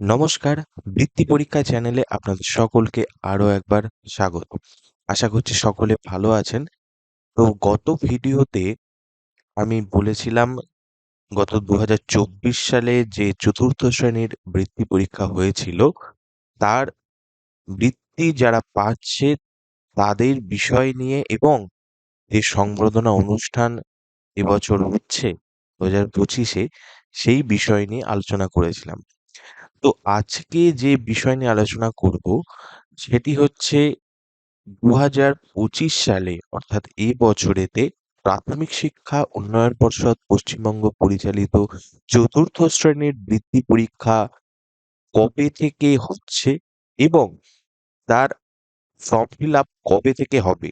নমস্কার, বৃত্তি পরীক্ষা চ্যানেলে আপনাদের সকলকে আরও একবার স্বাগত। আশা করছি সকলে ভালো আছেন। তো গত ভিডিওতে আমি বলেছিলাম, গত দু হাজার চব্বিশ সালে যে চতুর্থ শ্রেণির বৃত্তি পরীক্ষা হয়েছিল, তার বৃত্তি যারা পাচ্ছে তাদের বিষয় নিয়ে এবং যে সংবর্ধনা অনুষ্ঠান এবছর হচ্ছে দু হাজার পঁচিশে, সেই বিষয় নিয়ে আলোচনা করেছিলাম। তো আজকে যে বিষয় নিয়ে আলোচনা করব, সেটি হচ্ছে দু হাজার পঁচিশ সালে, অর্থাৎ এই বছরেতে প্রাথমিক শিক্ষা উন্নয়ন পর্ষদ পশ্চিমবঙ্গ পরিচালিত চতুর্থ শ্রেণির বৃত্তি পরীক্ষা কবে থেকে হচ্ছে এবং তার ফর্ম ফিল আপ কবে থেকে হবে,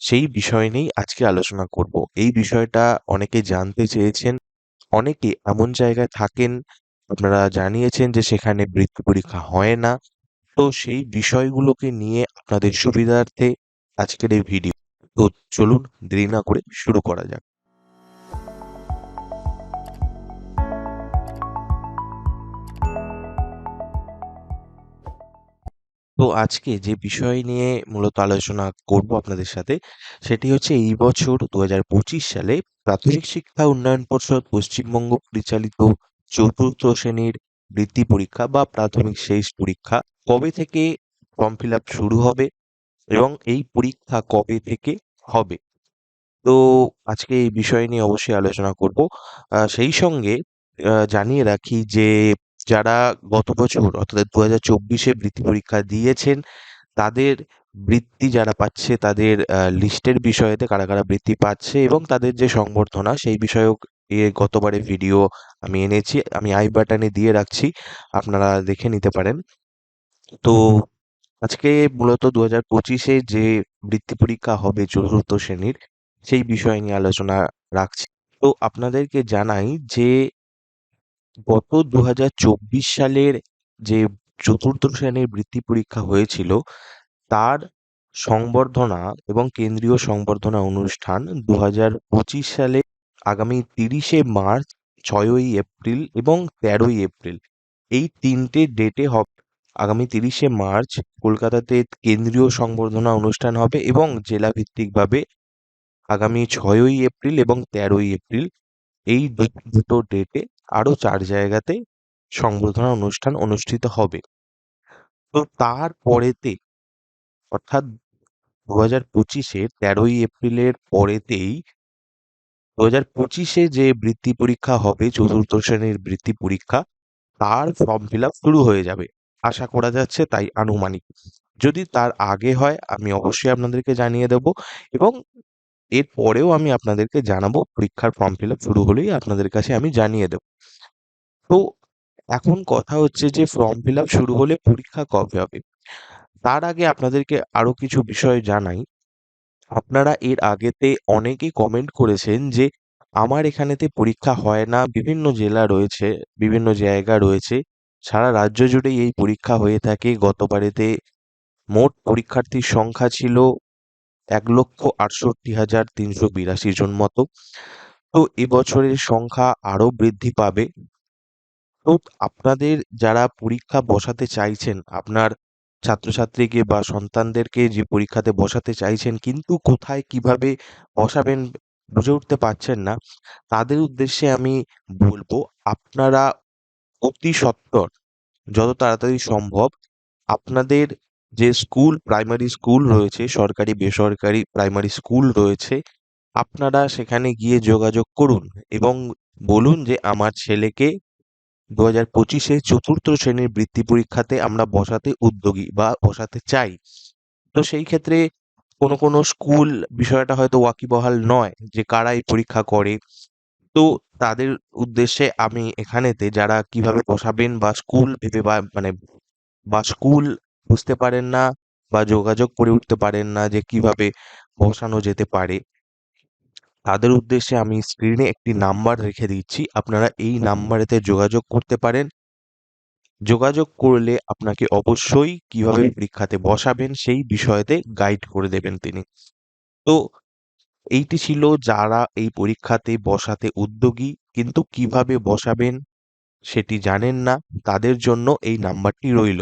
সেই বিষয় নিয়েই আজকে আলোচনা করব। এই বিষয়টা অনেকে জানতে চেয়েছেন, অনেকে এমন জায়গায় থাকেন আপনারা জানিয়েছেন যে সেখানে বৃত্তি পরীক্ষা হয় না। তো সেই বিষয়গুলোকে নিয়ে আপনাদের সুবিধার্থে আজকের এই ভিডিও। তো চলুন দেরি না করে শুরু করা যাক। তো আজকে যে বিষয় নিয়ে মূলত আলোচনা করব আপনাদের সাথে, সেটি হচ্ছে এই বছর দু সালে প্রাথমিক শিক্ষা উন্নয়ন পর্ষদ পশ্চিমবঙ্গ পরিচালিত চতুর্থ শ্রেণির বৃত্তি পরীক্ষা বা প্রাথমিক শেষ পরীক্ষা কবে থেকে ফর্ম ফিল আপ শুরু হবে এবং এই পরীক্ষা কবে থেকে হবে? তো আজকে এই বিষয় নিয়ে অবশ্যই আলোচনা করব। সেই সঙ্গে জানিয়ে রাখি যে যারা গত বছর, অর্থাৎ দু হাজার চব্বিশে বৃত্তি পরীক্ষা দিয়েছেন, তাদের বৃত্তি যারা পাচ্ছে, তাদের লিস্টের বিষয়েতে কারা কারা বৃত্তি পাচ্ছে এবং তাদের যে সংবর্ধনা, সেই বিষয়ক এ গতবারে ভিডিও আমি এনেছি, আমি আই বাটনে দিয়ে রাখছি, আপনারা দেখে নিতে পারেন। তো আজকে মূলত দু হাজার পঁচিশে যে বৃত্তি পরীক্ষা হবে চতুর্থ শ্রেণির, সেই বিষয় নিয়ে আলোচনা রাখছি। তো আপনাদেরকে জানাই যে গত দু হাজার চব্বিশ সালের যে চতুর্থ শ্রেণির বৃত্তি পরীক্ষা হয়েছিল, তার সংবর্ধনা এবং কেন্দ্রীয় সংবর্ধনা অনুষ্ঠান দু হাজার পঁচিশ সালে আগামী তিরিশে মার্চ, ছয়ই এপ্রিল এবং তেরোই এপ্রিল। এই তিনটে ডেটে হবে। আগামী তিরিশে মার্চ কলকাতাতে কেন্দ্রীয় সংবর্ধনা অনুষ্ঠান হবে এবং জেলা ভিত্তিকভাবে আগামী ছয়ই এপ্রিল এবং তেরোই এপ্রিল এই দুটো ডেটে আরও চার জায়গাতে সংবর্ধনা অনুষ্ঠান অনুষ্ঠিত হবে। তো তারপরেতে অর্থাৎ দু হাজার পঁচিশে তেরোই এপ্রিলের পরেতেই দু হাজার পঁচিশে যে বৃত্তি পরীক্ষা হবে, চতুর্থ শ্রেণির বৃত্তি পরীক্ষা, তার ফর্ম ফিল আপ শুরু হয়ে যাবে। আশা করা যাচ্ছে তাই আনুমানিক। যদি তার আগে হয়, আমি অবশ্যই আপনাদেরকে জানিয়ে দেব এবং এর পরেও আমি আপনাদেরকে জানাব পরীক্ষার ফর্ম ফিল আপ শুরু হলেই আপনাদের কাছে আমি জানিয়ে দেব। তো এখন কথা হচ্ছে যে ফর্ম ফিল আপ শুরু হলে পরীক্ষা কবে হবে? তার আগে আপনাদেরকে আরও কিছু বিষয় জানাই। আপনারা এর আগেতে অনেকেই কমেন্ট করেছেন যে, আমার এখানেতে পরীক্ষা হয় না, বিভিন্ন জেলা রয়েছে, বিভিন্ন জায়গা রয়েছে, সারা রাজ্য জুড়েই এই পরীক্ষা হয়ে থাকে। গতবারেতে মোট পরীক্ষার্থীর সংখ্যা ছিল এক লক্ষ আটষট্টি হাজার তিনশো বিরাশি জন মতো। তো এবছরের সংখ্যা আরও বৃদ্ধি পাবে। তো আপনাদের যারা পরীক্ষা বসাতে চাইছেন, আপনার ছাত্রছাত্রীকে বা সন্তানদেরকে যে পরীক্ষাতে বসাতে চাইছেন, কিন্তু কোথায় কীভাবে বসাবেন বুঝে উঠতে পারছেন না। তাদের উদ্দেশ্যে আমি বলব, আপনারা অতি সত্বর, যত তাড়াতাড়ি সম্ভব আপনাদের যে স্কুল, প্রাইমারি স্কুল রয়েছে, সরকারি, বেসরকারি প্রাইমারি স্কুল রয়েছে, আপনারা সেখানে গিয়ে যোগাযোগ করুন এবং বলুন যে আমার ছেলেকে দু হাজার পঁচিশে চতুর্থ শ্রেণির বৃত্তি পরীক্ষাতে আমরা বসাতে উদ্যোগী বা বসাতে চাই। তো সেই ক্ষেত্রে কোনো কোনো স্কুল বিষয়টা হয়তো ওয়াকিবহাল নয় যে কারা এই পরীক্ষা করে। তো তাদের উদ্দেশ্যে আমি এখানেতে যারা কীভাবে বসাবেন বা স্কুল ভেবে বা মানে বা স্কুল বুঝতে পারেন না বা যোগাযোগ করে উঠতে পারেন না যে কীভাবে বসানো যেতে পারে তাদের উদ্দেশ্যে আমি স্ক্রিনে একটি নাম্বার রেখে দিচ্ছি। আপনারা এই নাম্বারেতে যোগাযোগ করতে পারেন। যোগাযোগ করলে আপনাকে অবশ্যই কীভাবে পরীক্ষাতে বসাবেন সেই বিষয়েতে গাইড করে দেবেন তিনি। তো এইটি ছিল যারা এই পরীক্ষাতে বসাতে উদ্যোগী, কিন্তু কীভাবে বসাবেন সেটি জানেন না। তাদের জন্য এই নাম্বারটি রইল।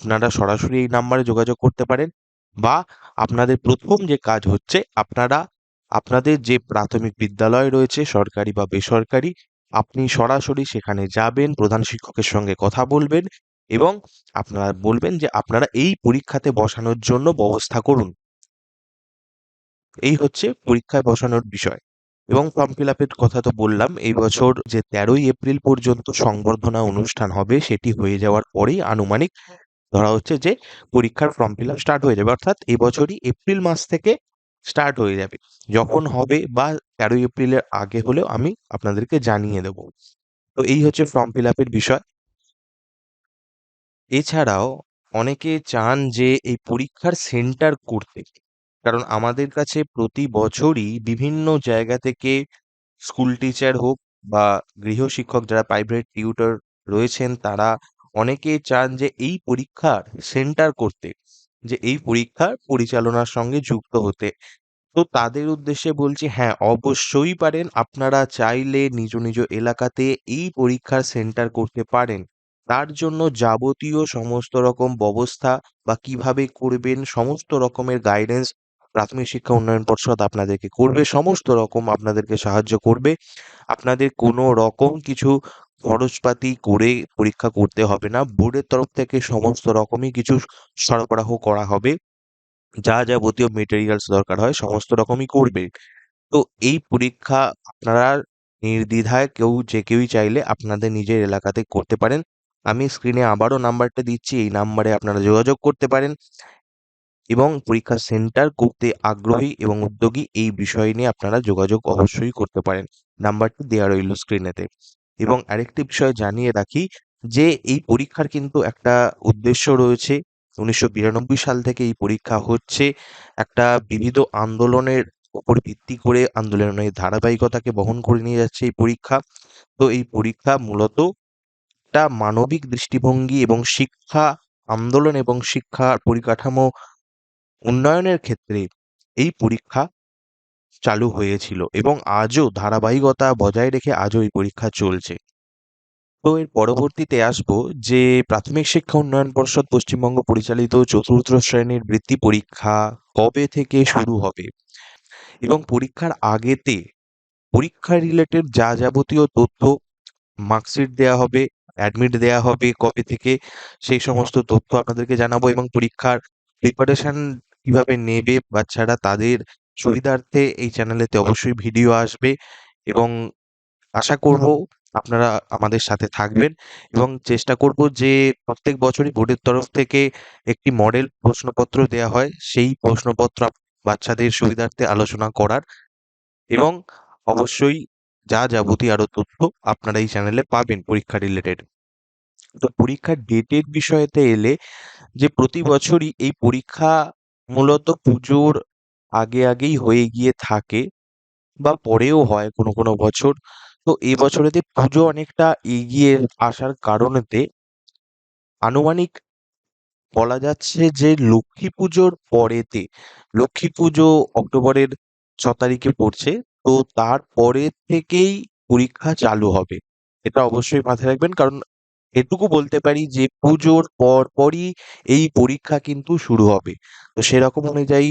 আপনারা সরাসরি এই নাম্বারে যোগাযোগ করতে পারেন বা আপনাদের প্রথম যে কাজ হচ্ছে, আপনারা আপনাদের যে প্রাথমিক বিদ্যালয় রয়েছে, সরকারি বা বেসরকারি, আপনি সরাসরি সেখানে যাবেন, প্রধান শিক্ষকের সঙ্গে কথা বলবেন এবং আপনারা বলবেন যে আপনারা এই পরীক্ষাতে বসানোর জন্য ব্যবস্থা করুন। এই হচ্ছে পরীক্ষায় বসানোর বিষয় এবং ফর্ম ফিল আপের কথা তো বললাম, এই বছর যে তেরোই এপ্রিল পর্যন্ত সংবর্ধনা অনুষ্ঠান হবে, সেটি হয়ে যাওয়ার পরেই আনুমানিক ধরা হচ্ছে যে পরীক্ষার ফর্ম ফিল আপ স্টার্ট হয়ে যাবে। অর্থাৎ এবছরই এপ্রিল মাস থেকে স্টার্ট হয়ে যাবে। যখন হবে বা তেরোই এপ্রিলের আগে হলেও আমি আপনাদেরকে জানিয়ে দেবো। তো এই হচ্ছে ফর্ম ফিল আপের বিষয়। এছাড়াও অনেকে চান যে এই পরীক্ষার সেন্টার করতে। কারণ আমাদের কাছে প্রতি বছরই বিভিন্ন জায়গা থেকে স্কুল টিচার হোক বা গৃহশিক্ষক যারা প্রাইভেট টিউটর রয়েছেন, তারা অনেকে চান যে এই পরীক্ষার সেন্টার করতে। যে এই পরীক্ষার পরিচালনার সঙ্গে যুক্ত হতে। তো তাদের উদ্দেশ্যে বলছি হ্যাঁ অবশ্যই পারেন। আপনারা চাইলে নিজ নিজ এলাকাতে এই পরীক্ষার সেন্টার করতে পারেন। তার জন্য যাবতীয় সমস্ত রকম ব্যবস্থা বা কীভাবে করবেন, সমস্ত রকমের গাইডেন্স প্রাথমিক শিক্ষা উন্নয়ন পর্ষদ আপনাদেরকে করবে, সমস্ত রকম আপনাদেরকে সাহায্য করবে। আপনাদের কোনো রকম কিছু খরচপাতি করে পরীক্ষা করতে হবে না। বোর্ডের তরফ থেকে সমস্ত রকমই কিছু সরবরাহ করা হবে। যা যাবতীয় মেটেরিয়ালস দরকার হয়, সমস্ত রকমই করবে। তো এই পরীক্ষা আপনারা নির্দ্বিধায় কেউ যে কেউই চাইলে আপনাদের নিজের এলাকাতে করতে পারেন। আমি স্ক্রিনে আবারও নাম্বারটা দিচ্ছি, এই নাম্বারে আপনারা যোগাযোগ করতে পারেন। এবং পরীক্ষা সেন্টার করতে আগ্রহী এবং উদ্যোগী এই বিষয় নিয়ে আপনারা যোগাযোগ অবশ্যই করতে পারেন। নাম্বারটি দেওয়া রইল স্ক্রিনেতে এবং আরেকটি বিষয় জানিয়ে রাখি যে এই পরীক্ষার কিন্তু একটা উদ্দেশ্য রয়েছে। উনিশশো বিরানব্বই সাল থেকে এই পরীক্ষা হচ্ছে। একটা বিবিধ আন্দোলনের উপর ভিত্তি করে আন্দোলনের ধারাবাহিকতাকে বহন করে নিয়ে যাচ্ছে এই পরীক্ষা। তো এই পরীক্ষা মূলত একটা মানবিক দৃষ্টিভঙ্গি এবং শিক্ষা আন্দোলন এবং শিক্ষা পরিকাঠামো উন্নয়নের ক্ষেত্রে এই পরীক্ষা চালু হয়েছিল এবং আজও ধারাবাহিকতা বজায় রেখে আজও এই পরীক্ষা চলছে। তো এর পরবর্তীতে আসব যে প্রাথমিক শিক্ষা উন্নয়ন পর্ষদ পশ্চিমবঙ্গ পরিচালিত চতুর্থ শ্রেণির বৃত্তি পরীক্ষা কবে থেকে শুরু হবে? এবং পরীক্ষার আগেতে পরীক্ষা রিলেটেড যা যাবতীয় তথ্য মার্কশিট দেওয়া হবে, অ্যাডমিট দেওয়া হবে কবে থেকে, সেই সমস্ত তথ্য আপনাদেরকে জানাব এবং পরীক্ষার প্রিপারেশন কীভাবে নেবে বাচ্চারা তাদের সুবিধার্থে এই চ্যানেলেতে অবশ্যই ভিডিও আসবে এবং আশা করব আপনারা আমাদের সাথে থাকবেন এবং চেষ্টা করব যে প্রত্যেক বছরই বোর্ডের তরফ থেকে একটি মডেল প্রশ্নপত্র দেওয়া হয়। সেই প্রশ্নপত্র বাচ্চাদের সুবিধার্থে আলোচনা করার এবং অবশ্যই যা যাবতীয় আরও তথ্য আপনারা এই চ্যানেলে পাবেন পরীক্ষা রিলেটেড তো পরীক্ষার ডেটের বিষয়তে এলে যে প্রতি বছরই এই পরীক্ষা মূলত পুজোর আগে আগেই হয়ে গিয়ে থাকে বা পরেও হয় কোনো কোনো বছর। তো এই বছরেতে পুজো অনেকটা এগিয়ে আসার কারণেতে আনুমানিক বলা যাচ্ছে যে লক্ষ্মী পুজোর পরেতে, লক্ষ্মী পুজো অক্টোবরের ছ তারিখে পড়ছে, তো তারপরে থেকেই পরীক্ষা চালু হবে। এটা অবশ্যই মাথায় রাখবেন, কারণ এটুকু বলতে পারি যে পুজোর পর পরই এই পরীক্ষা কিন্তু শুরু হবে। তো সেরকম অনুযায়ী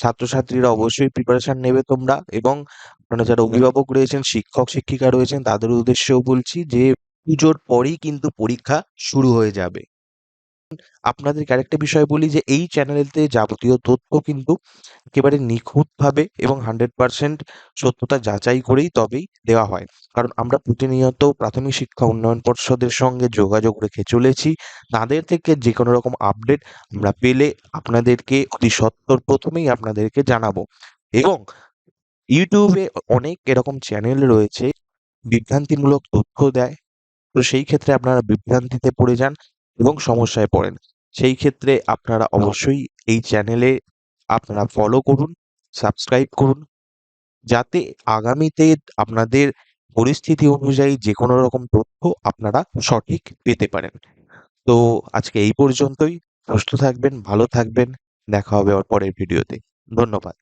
ছাত্রছাত্রীরা অবশ্যই প্রিপারেশন নেবে তোমরা এবং আপনারা যারা অভিভাবক রয়েছেন, শিক্ষক, শিক্ষিকা রয়েছেন, তাদের উদ্দেশ্যেও বলছি যে পুজোর পরেই কিন্তু পরীক্ষা শুরু হয়ে যাবে। আপনাদেরকে আরেকটা বিষয় বলি যে, এই চ্যানেলেতে যাবতীয় তথ্য কিন্তু একেবারে নিখুঁতভাবে এবং হান্ড্রেড পার্সেন্ট সত্যতা যাচাই করেই তবেই দেওয়া হয়। কারণ আমরা প্রতিনিয়ত প্রাথমিক শিক্ষা উন্নয়ন পর্ষদের সঙ্গে যোগাযোগ রেখে চলেছি। তাদের থেকে যে কোনো রকম আপডেট আমরা পেলে আপনাদেরকে অতি সত্তর প্রথমেই আপনাদেরকে জানাব। এবং ইউটিউবে অনেক এরকম চ্যানেল রয়েছে, বিভ্রান্তিমূলক তথ্য দেয়। তো সেই ক্ষেত্রে আপনারা বিভ্রান্তিতে পড়ে যান। এবং সমস্যায় পড়েন। সেই ক্ষেত্রে আপনারা অবশ্যই এই চ্যানেলে আপনারা ফলো করুন সাবস্ক্রাইব করুন, যাতে আগামীতে আপনাদের পরিস্থিতি অনুযায়ী যে কোনো রকম তথ্য আপনারা সঠিক পেতে পারেন। তো আজকে এই পর্যন্তই। সুস্থ থাকবেন, ভালো থাকবেন। দেখা হবে পরের ভিডিওতে ধন্যবাদ।